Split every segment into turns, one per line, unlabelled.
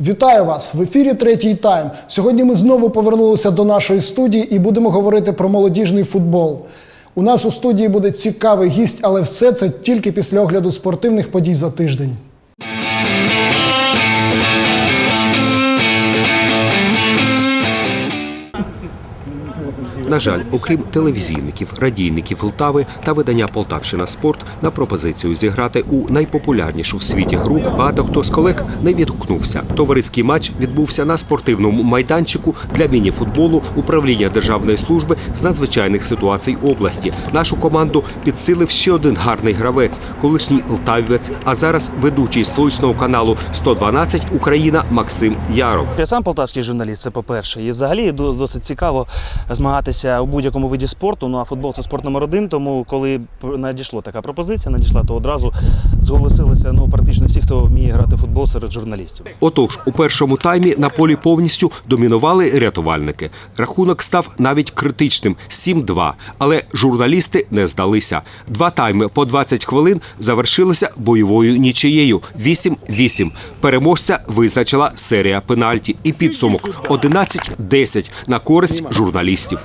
Вітаю вас в ефірі Третій тайм. Сьогодні ми знову повернулися до нашої студії і будемо говорити про молодіжний футбол. У нас у студії буде цікавий гість, але все це тільки після огляду спортивних подій за тиждень.
На жаль, окрім телевізійників, радійників Полтави та видання Полтавщина Спорт на пропозицію зіграти у найпопулярнішу в світі гру багато хто з колег не відгукнувся. Товариський матч відбувся на спортивному майданчику для міні-футболу управління державної служби з надзвичайних ситуацій області. Нашу команду підсилив ще один гарний гравець, колишній лтавівець, а зараз ведучий столичного каналу 112 Україна Максим Яров.
Я сам полтавський журналіст, це по-перше. І взагалі до- досить цікаво змагатися у будь-якому виді спорту. Ну а футбол це спорт номер один. Тому коли надійшла така пропозиція, надійшла, то одразу зголосилися ну, практично всі, хто вміє грати в футбол серед журналістів.
Отож, у першому таймі на полі повністю домінували рятувальники. Рахунок став навіть критичним 7-2. Але журналісти не здалися. Два тайми по 20 хвилин завершилися бойовою нічиєю 8-8. Переможця визначила серія пенальті і підсумок 11-10 на користь журналістів.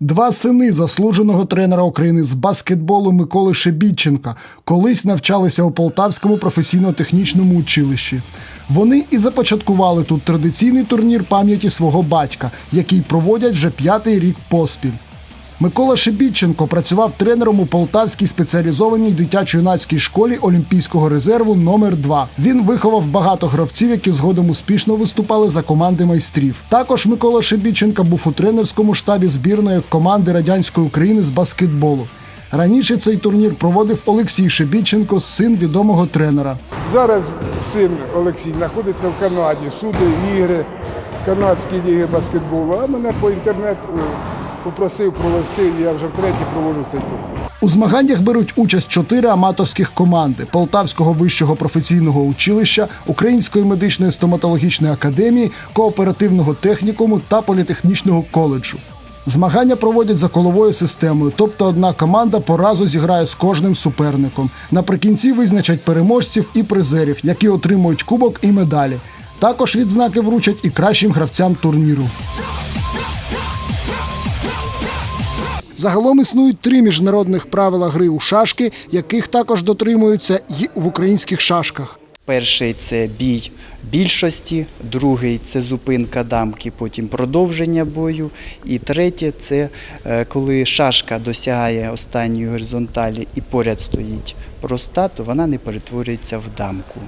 Два сини заслуженого тренера України з баскетболу Миколи Шебітченка колись навчалися у Полтавському професійно-технічному училищі. Вони і започаткували тут традиційний турнір пам'яті свого батька, який проводять вже п'ятий рік поспіль. Микола Шебітченко працював тренером у Полтавській спеціалізованій дитячо-юнацькій школі Олімпійського резерву номер 2 Він виховав багато гравців, які згодом успішно виступали за команди майстрів. Також Микола Шебітченка був у тренерському штабі збірної команди радянської України з баскетболу. Раніше цей турнір проводив Олексій Шебітченко, син відомого тренера.
Зараз син Олексій знаходиться в Канаді, судить ігри, канадські ліги баскетболу, а мене по інтернету попросив провести, я вже втретє проводжу цей турнір.
У змаганнях беруть участь чотири аматорських команди Полтавського вищого професійного училища, Української медичної стоматологічної академії, кооперативного технікуму та політехнічного коледжу. Змагання проводять за коловою системою, тобто одна команда по разу зіграє з кожним суперником. Наприкінці визначать переможців і призерів, які отримують кубок і медалі. Також відзнаки вручать і кращим гравцям турніру. Загалом існують три міжнародних правила гри у шашки, яких також дотримуються й в українських шашках.
Перший це бій більшості, другий це зупинка дамки, потім продовження бою. І третє це е, коли шашка досягає останньої горизонталі і поряд стоїть проста, то вона не перетворюється в дамку.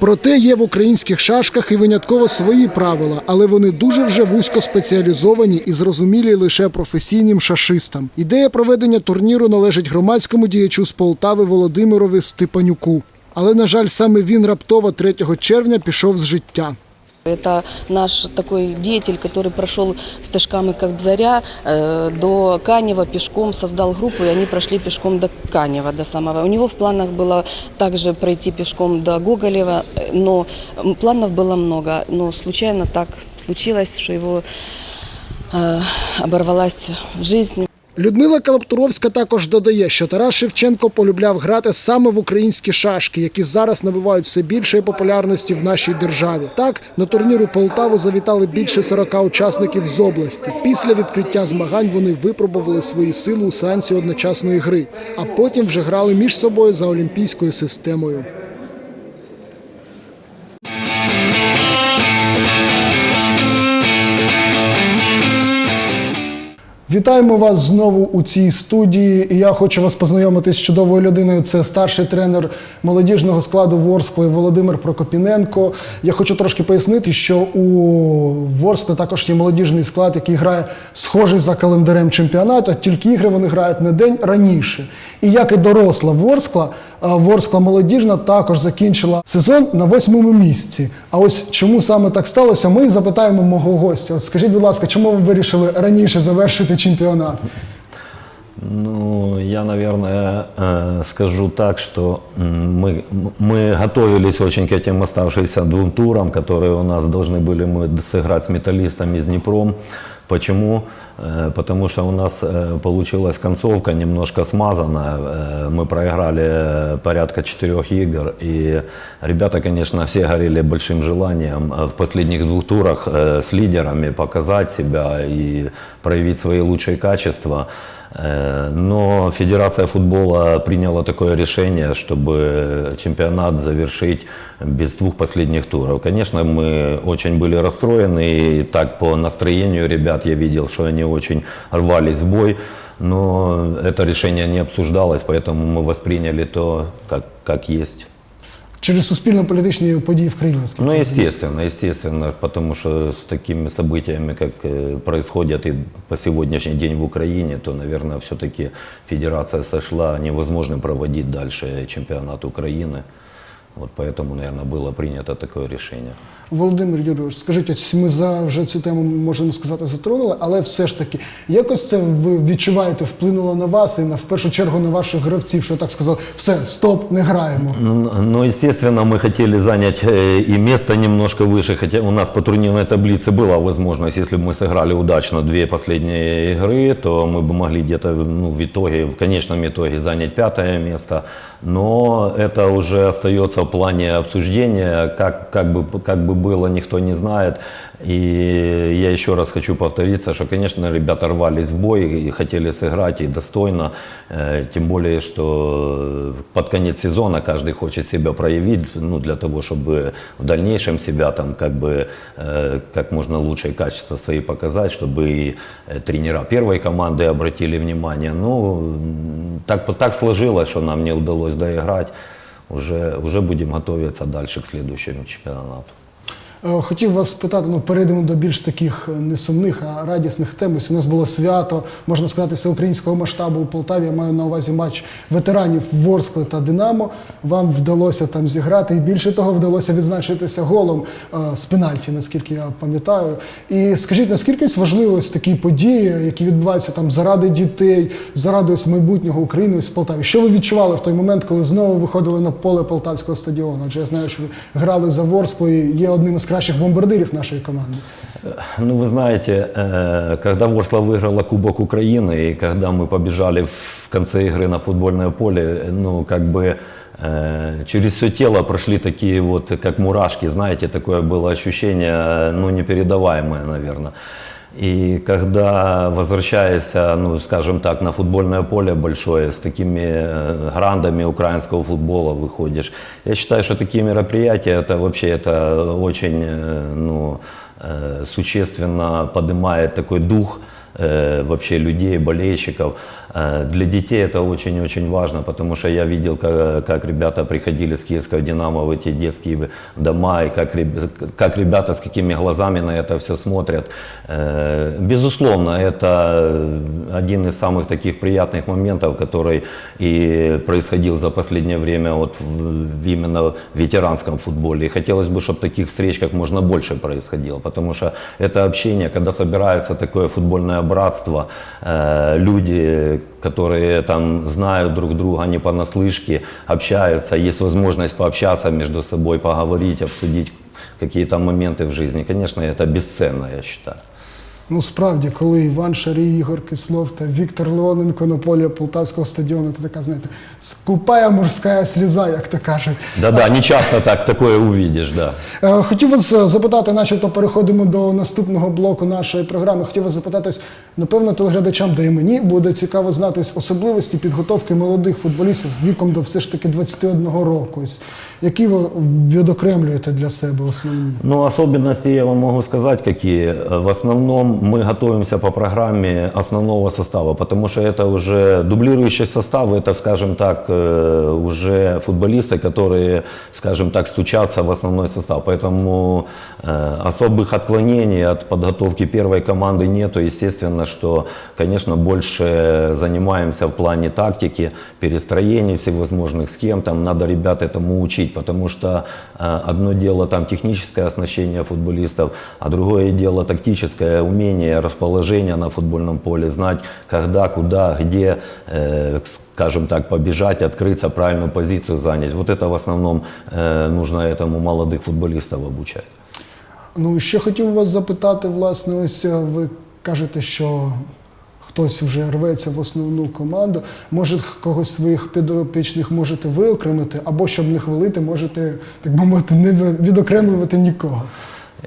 Проте є в українських шашках і винятково свої правила, але вони дуже вже вузько спеціалізовані і зрозумілі лише професійним шашистам. Ідея проведення турніру належить громадському діячу з Полтави Володимирові Степанюку. Але, на жаль, саме він раптово 3 червня пішов з життя.
Это наш такой деятель, который прошел стежками Кобзаря э, до Канева пешком, создал группу, и они прошли пешком до Канева, до самого. У него в планах было также пройти пешком до Гоголева, э, но м, планов было много. Но случайно так случилось, что его э, оборвалась жизнь.
Людмила Калаптуровська також додає, що Тарас Шевченко полюбляв грати саме в українські шашки, які зараз набувають все більшої популярності в нашій державі. Так на турнір у Полтаву завітали більше 40 учасників з області. Після відкриття змагань вони випробували свої сили у сеансі одночасної гри, а потім вже грали між собою за олімпійською системою. Вітаємо вас знову у цій студії. І я хочу вас познайомити з чудовою людиною. Це старший тренер молодіжного складу Ворскли Володимир Прокопіненко. Я хочу трошки пояснити, що у Ворскли також є молодіжний склад, який грає схожий за календарем чемпіонату, тільки ігри вони грають на день раніше. І як і доросла Ворскла, а Ворскла молодіжна також закінчила сезон на восьмому місці. А ось чому саме так сталося, ми запитаємо мого гостя. От скажіть, будь ласка, чому ви вирішили раніше завершити чемпіонат?
Ну, я, наверное, э, скажу так, что м, мы, мы готовились очень к этим оставшимся двум турам, которые у нас должны были мы сыграть с металлистом и с Днепром. Почему? Э, Потому что у нас э, получилась концовка немножко смазанная. Э, Мы проиграли порядка четырех игр. И ребята, конечно, все горели большим желанием в последних двух турах с лидерами показать себя и проявить свои лучшие качества. Но Федерация футбола приняла такое решение, чтобы чемпионат завершить без двух последних туров. Конечно, мы очень были расстроены, и так по настроению ребят я видел, что они очень рвались в бой, но это решение не обсуждалось, поэтому мы восприняли то, как, как есть.
Через суспільно-політичні події в країні. наскільки
Ну,
я розумію.
естественно, естественно, потому что с такими событиями, как э, происходят и по сегодняшний день в Украине, то, наверное, все-таки федерация сошла, невозможно проводить дальше чемпионат Украины. Вот поэтому, наверное, было принято такое решение.
Володимир Юрійович, скажіть, ось ми за вже цю тему можемо сказати затронули, але все ж таки, якось це ви відчуваєте, вплинуло на вас і на в першу чергу на ваших гравців, що так сказали, все, стоп, не граємо.
Ну, ну, естественно, мы хотели занять э, и место немножко выше, хотя у нас по турнирной таблице была возможность, если бы мы сыграли удачно две последние игры, то мы бы могли где-то ну, в итоге, в конечном итоге занять пятое место. Но это уже остается в плане обсуждения, как, как, бы, как бы было, никто не знает. И я еще раз хочу повториться, что, конечно, ребята рвались в бой и хотели сыграть и достойно. Э, Тем более, что под конец сезона каждый хочет себя проявить, ну, для того, чтобы в дальнейшем себя там как бы э, как можно лучшие качества свои показать, чтобы и э, тренера первой команды обратили внимание. Ну, так, так сложилось, что нам не удалось доиграть. Уже, уже будем готовиться дальше к следующему чемпионату.
Е, Хотів вас спитати, ну перейдемо до більш таких е, не сумних, а радісних тем. Ось у нас було свято, можна сказати, всеукраїнського масштабу у Полтаві. Я маю на увазі матч ветеранів Ворскли та Динамо. Вам вдалося там зіграти, і більше того, вдалося відзначитися голом е, з пенальті, наскільки я пам'ятаю. І скажіть, наскільки важливо ось такі події, які відбуваються там заради дітей, заради ось майбутнього України ось в Полтаві? Що ви відчували в той момент, коли знову виходили на поле Полтавського стадіону? Адже я знаю, що ви грали за Ворсклу є одним із кращих бомбардирів нашої команди.
Ну, вы знаете, э, когда Ворсла выиграла Кубок Украины, и когда мы побежали в конце игры на футбольное поле, ну, как бы э, через все тело прошли такие вот, как мурашки, знаете, такое было ощущение, э, ну, непередаваемое, наверное. И когда возвращаешься, ну, скажем так, на футбольное поле большое, с такими э, грандами украинского футбола выходишь, я считаю, что такие мероприятия, это вообще это очень, э, ну, э, существенно поднимает такой дух э, вообще людей, болельщиков. Э, Для детей это очень-очень важно, потому что я видел, как, как ребята приходили с Киевского «Динамо» в эти детские дома, и как, как ребята с какими глазами на это все смотрят. Э, Безусловно, это один из самых таких приятных моментов, который и происходил за последнее время вот в- именно в ветеранском футболе. И хотелось бы, чтобы таких встреч как можно больше происходило, потому что это общение, когда собирается такое футбольное братство, э, люди, которые там знают друг друга не понаслышке, общаются, есть возможность пообщаться между собой, поговорить, обсудить какие-то моменты в жизни. Конечно, это бесценно, я считаю.
Ну справді, коли Іван Шарій, Ігор Кислов та Віктор Леоненко на полі Полтавського стадіону, це така, знаєте, скупая морська сліза, як то кажуть.
Да-да, не часто так такое увидишь, да.
Е, Хотів вас е, запитати, начебто переходимо до наступного блоку нашої програми. Хотів вас запитати, напевно, телеглядачам, да і мені буде цікаво знати особливості підготовки молодих футболістів віком до все ж таки 21 року. Ось, які ви відокремлюєте для себе основні?
Ну, особенности я вам могу сказать, какие. В основном мы готовимся по программе основного состава, потому что это уже дублирующий состав, это, скажем так, э, уже футболисты, которые, скажем так, стучатся в основной состав. Поэтому э, особых отклонений от подготовки первой команды нету. Естественно, что, конечно, больше занимаемся в плане тактики, перестроений всевозможных схем. Там надо ребят этому учить, потому что э, одно дело там техническое оснащение футболистов, а другое дело тактическое умение мнение, расположение на футбольном поле, знать, когда, куда, где, э, скажем так, побежать, открыться, правильную позицию занять. Вот это в основном э, нужно этому молодых футболистов обучать.
Ну і ще хотів у вас запитати, власне, ось е, ви кажете, що хтось вже рветься в основну команду. Може, когось з своїх підопічних можете виокремити, або щоб не хвалити, можете, так би мовити, не ви- відокремлювати нікого.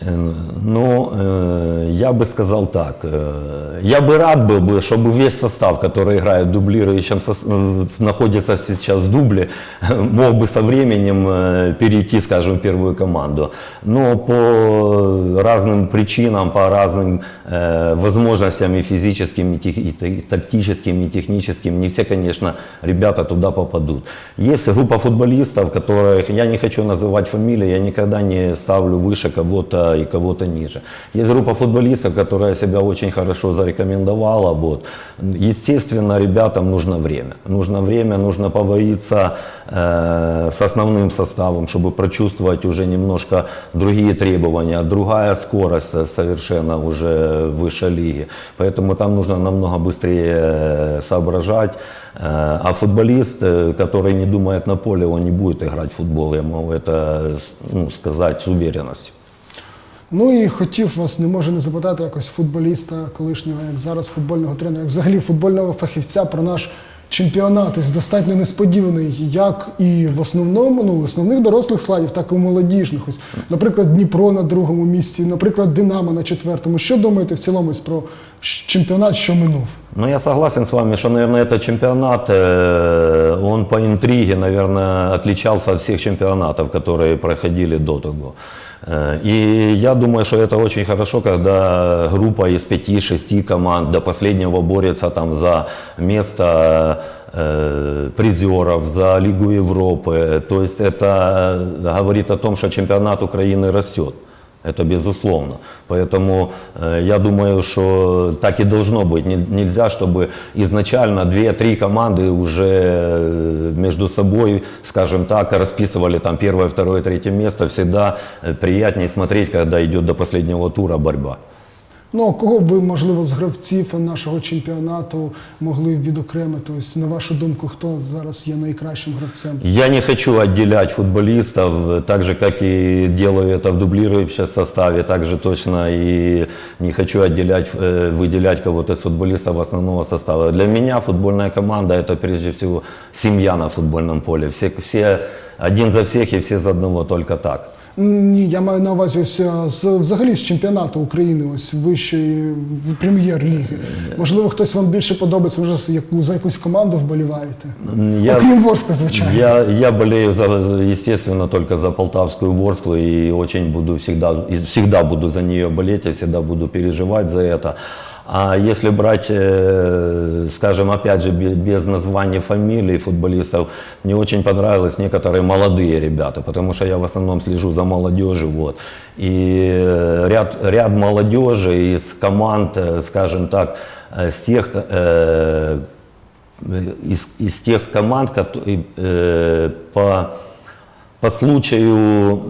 Э, Ну, э, я бы сказал так. э, Я бы рад был бы, чтобы весь состав, который играет в дублирующем, сос- э, находится сейчас в дубле, мог бы со временем э, перейти, скажем, в первую команду. Но по разным причинам, по разным э, возможностям и физическим, и, тех- и те- тактическим, и техническим, не все, конечно, ребята туда попадут. Есть группа футболистов, которых, я не хочу называть фамилии, я никогда не ставлю выше кого-то и кого-то ниже. Есть группа футболистов, которая себя очень хорошо зарекомендовала. Вот. Естественно, ребятам нужно время. Нужно время, нужно повариться э, с основным составом, чтобы прочувствовать уже немножко другие требования, другая скорость э, совершенно уже выше лиги. Поэтому там нужно намного быстрее э, соображать. Э, А футболист, который не думает на поле, он не будет играть в футбол. Я могу это ну, сказать с уверенностью.
Ну і хотів вас, не можу не запитати якось футболіста, колишнього, як зараз футбольного тренера, як взагалі футбольного фахівця про наш чемпіонат. Ось достатньо несподіваний, як і в основному, ну, в основних дорослих складів, так і у молодіжних. Ось, наприклад, Дніпро на другому місці, наприклад, Динамо на четвертому. Що думаєте в цілому про чемпіонат, що минув?
Ну, я согласен с вами, что, наверное, этот чемпионат, э, он по интриге, наверное, отличался от всех чемпионатов, которые проходили до того. Э, И я думаю, что это очень хорошо, когда группа из 5-6 команд до последнего борется там за место э, призеров, за Лигу Европы. То есть это говорит о том, что чемпионат Украины растет. Это безусловно. Поэтому э, я думаю, что так и должно быть. Не- Нельзя, чтобы изначально 2-3 команды уже э, между собой, скажем так, расписывали там первое, второе, третье место. Всегда э, приятнее смотреть, когда идет до последнего тура борьба.
Ну, а кого б ви, можливо, з гравців нашого чемпіонату могли відокремити? Ось, на вашу думку, хто зараз є найкращим гравцем?
Я не хочу отделять футболистов, э, так же, как и делаю это в дублирующем составе, так же точно и не хочу отделять, э, выделять кого-то из футболистов основного состава. Для меня футбольная команда – это прежде всего семья на футбольном поле. Все, все один за всех и все за одного, только так.
Ні, я маю на увазі ось з взагалі з чемпіонату України, ось вищої прем'єр-ліги. Можливо, хтось вам більше подобається, може, яку за якусь команду вболіваєте?
Я-
Окрім Ворска, звичайно.
Я, я болею, естественно, только за Полтавскую Ворсклу и очень буду всегда, всегда буду за нее болеть, я всегда буду переживать за это. А если брать, э, скажем, опять же, бе- без названий фамилий футболистов, мне очень понравились некоторые молодые ребята, потому что я в основном слежу за молодежью. Вот. И э, ряд, ряд молодежи из команд, э, скажем так, с тех из, из тех команд, которые э, по, по случаю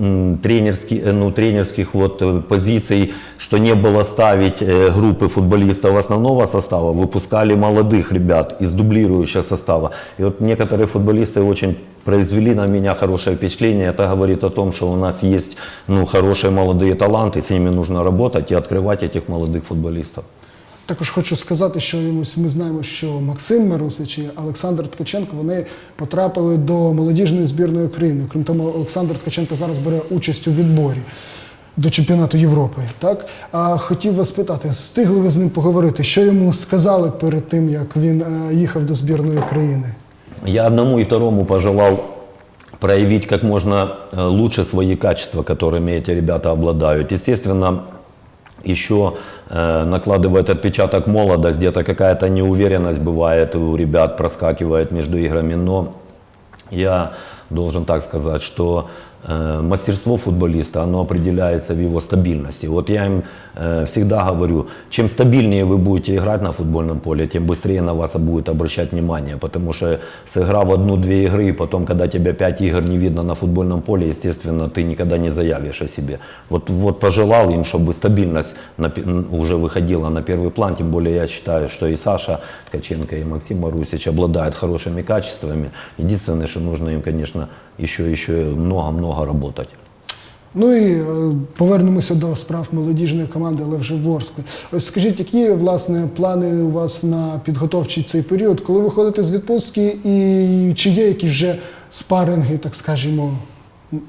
м, тренерских, э, ну, тренерских вот, э, позиций, что не было ставить э, группы футболистов основного состава, выпускали молодых ребят из дублирующего состава. И вот некоторые футболисты очень произвели на меня хорошее впечатление. Это говорит о том, что у нас есть ну, хорошие молодые таланты, с ними нужно работать и открывать этих молодых футболистов.
Також хочу сказати, що ось ми знаємо, що Максим Марусич і Олександр Ткаченко вони потрапили до молодіжної збірної України. Крім того, Олександр Ткаченко зараз бере участь у відборі до чемпіонату Європи. Так а хотів вас питати, встигли ви з ним поговорити? Що йому сказали перед тим, як він е, їхав до збірної України?
Я одному и второму пожелал проявить как можно э, лучше свои качества, которыми эти ребята обладают. Естественно, еще э, накладывает отпечаток молодость, где-то какая-то неуверенность бывает у ребят, проскакивает между играми, но я должен так сказать, что э, мастерство футболиста, оно определяется в его стабильности. Вот я им э, всегда говорю, чем стабильнее вы будете играть на футбольном поле, тем быстрее на вас будет обращать внимание. Потому что сыграв одну-две игры, и потом, когда тебя пять игр не видно на футбольном поле, естественно, ты никогда не заявишь о себе. Вот, вот пожелал им, чтобы стабильность на пе- м, уже выходила на первый план, тем более я считаю, что и Саша Ткаченко, и Максим Марусич обладают хорошими качествами. Единственное, что нужно им, конечно, еще, еще много-много работать.
Ну і е, повернемося до справ молодіжної команди, але вже в Ворсклі. Ось скажіть, які власне плани у вас на підготовчий цей період, коли ви ходите з відпустки, і чи є якісь вже спаринги, так скажімо,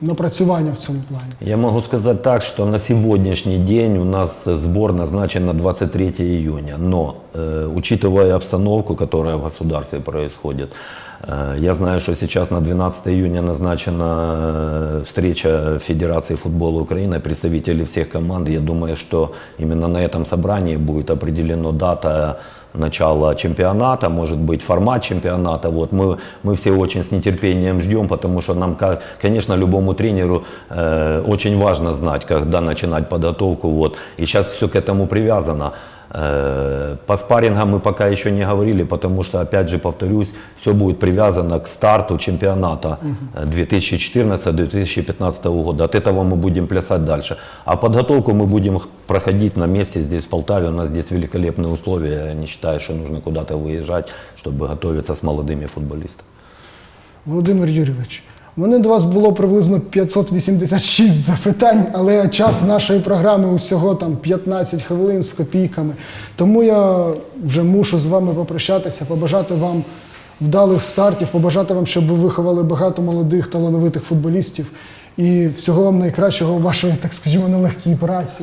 напрацювання в цьому плані?
Я могу сказать так, что на сегодняшний день у нас сбор назначен на 23 июня. Но, э, учитывая обстановку, которая в государстве происходит, э, я знаю, что сейчас на 12 июня назначена э, встреча Федерации футбола Украины, представителей всех команд. Я думаю, что именно на этом собрании будет определена дата начала чемпионата, может быть, формат чемпионата. Вот мы, мы все очень с нетерпением ждем, потому что нам, ка- конечно, любому тренеру э, очень важно знать, когда начинать подготовку. Вот. И сейчас все к этому привязано. Э, По спаррингам мы пока еще не говорили, потому что, опять же, повторюсь, все будет привязано к старту чемпионата э, 2014-2015 года. От этого мы будем плясать дальше. А подготовку мы будем х- проходить на месте здесь, в Полтаве. У нас здесь великолепные условия. Я не считаю, что нужно куда-то выезжать, чтобы готовиться с молодыми футболистами.
Володимир Юрійович, у мене до вас було приблизно 586 запитань, але час нашої програми усього там 15 хвилин з копійками. Тому я вже мушу з вами попрощатися, побажати вам вдалих стартів, побажати вам, щоб ви виховали багато молодих талановитих футболістів і всього вам найкращого вашої, так скажімо, нелегкій праці.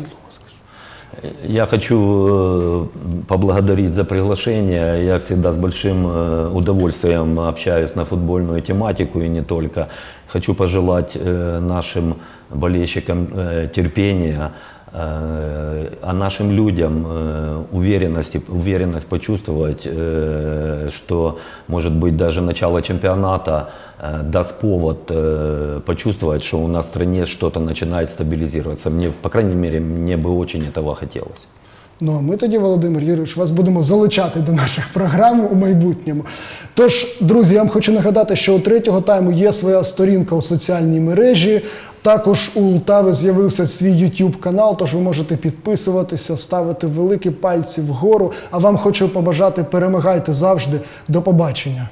Я хочу э, поблагодарить за приглашение. Я всегда с большим э, удовольствием общаюсь на футбольную тематику и не только. Хочу пожелать э, нашим болельщикам э, терпения, э, а нашим людям э, уверенности, уверенность почувствовать, э, что, может быть, даже начало чемпионата э, даст повод э, почувствовать, что у нас в стране что-то начинает стабилизироваться. Мне, по крайней мере, мне бы очень этого хотелось.
Ну а ми тоді, Володимир Юрійович, вас будемо залучати до наших програм у майбутньому. Тож, друзі, я вам хочу нагадати, що у третього тайму є своя сторінка у соціальній мережі. Також у Лтави з'явився свій YouTube канал, тож ви можете підписуватися, ставити великі пальці вгору. А вам хочу побажати перемагайте завжди. До побачення.